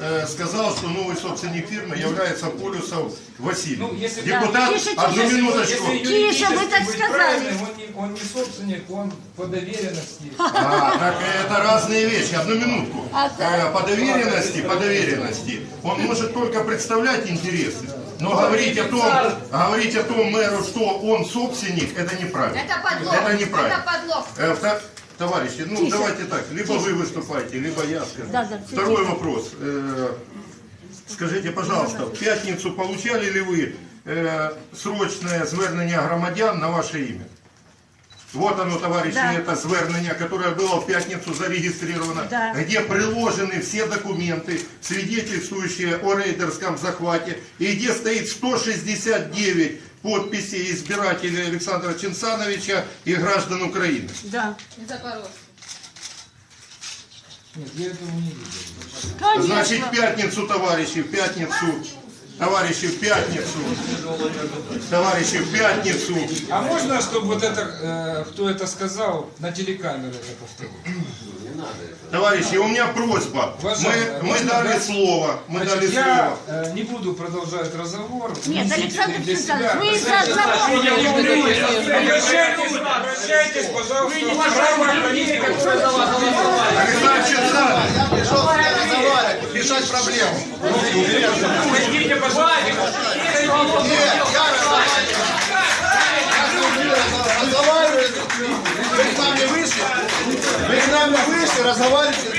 э, сказал, что новый собственник фирмы является Полюсов Василий. Ну, если Депутат, Тише, тише, одну тише. минуточку. Тише, вы так сказали. он не, он не собственник, он по доверенности. А, так это разные вещи. Одну минутку. А Э, По доверенности, по доверенности, он может только представлять интересы. Но говорить о том, говорить о том мэру, что он собственник, это неправильно. Это подлог. Это неправильно. Это подлог. Э, Товарищи, ну Тише. давайте так, либо вы выступаете, либо я скажу. Да, да, Второй тихо. вопрос. Э, Скажите, пожалуйста, в п'ятницю получали ли ви е, срочне звернення громадян на ваше ім'я? Вот оно, товарищи, Да. это звернення, которое было в пятницу зарегистрировано, Да. где приложены все документы, свидетельствующие о рейдерском захвате, и где стоит 169 подписей избирателей Александра Чинсановича и граждан Украины. Да. Запорожцы. Нет, я этого не видел. Конечно. Значит, в пятницу, товарищи, в пятницу, товарищи, в пятницу, товарищи, в пятницу. А можно, чтобы вот это, э, кто это сказал, на телекамеру это повторил? Товарищи, у меня просьба. Мы, Уважаемые, мы можно дали дать- слово, мы Значит, дали я слово. э, не буду продолжать разговор. Нет, Александр Александрович, вы за. Обращайтесь, обращайтесь, пожалуйста, в правоохранительные решать проблему. Идите, пожалуйста. Нет, я разговариваю. Вы к нам не вышли? Вы к нам не вышли, разговариваете?